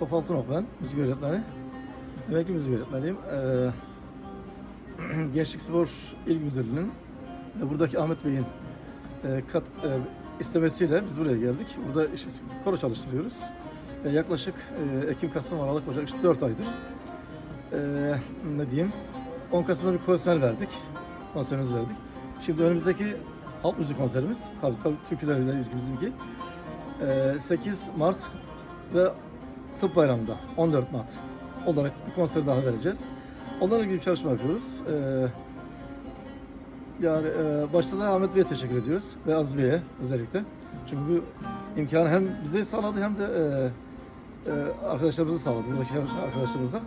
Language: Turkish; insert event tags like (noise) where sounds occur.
Mustafa Altınok ben, müzik öğretmeni. Emekli müzik öğretmeniyim. Ee, (clears throat) Gençlik Spor İl Müdürlüğü'nün ve buradaki Ahmet Bey'in e, kat, e, istemesiyle biz buraya geldik. Burada işte koro çalıştırıyoruz. E, yaklaşık e, Ekim, Kasım, Aralık, Ocak işte 4 aydır. E, ne diyeyim? 10 Kasım'da bir konser verdik. Konserimizi verdik. Şimdi önümüzdeki halk müzik konserimiz, tabii tabii türkülerle ilgili bizimki. E, 8 Mart ve Tıp Bayramı'nda 14 Mart olarak bir konser daha vereceğiz. Onlarla ilgili bir çalışma yapıyoruz. Ee, yani e, başta da Ahmet Bey'e teşekkür ediyoruz ve Aziz Bey'e özellikle. Çünkü bu imkanı hem bize sağladı hem de e, e, arkadaşlarımıza sağladı, buradaki arkadaşlarımıza.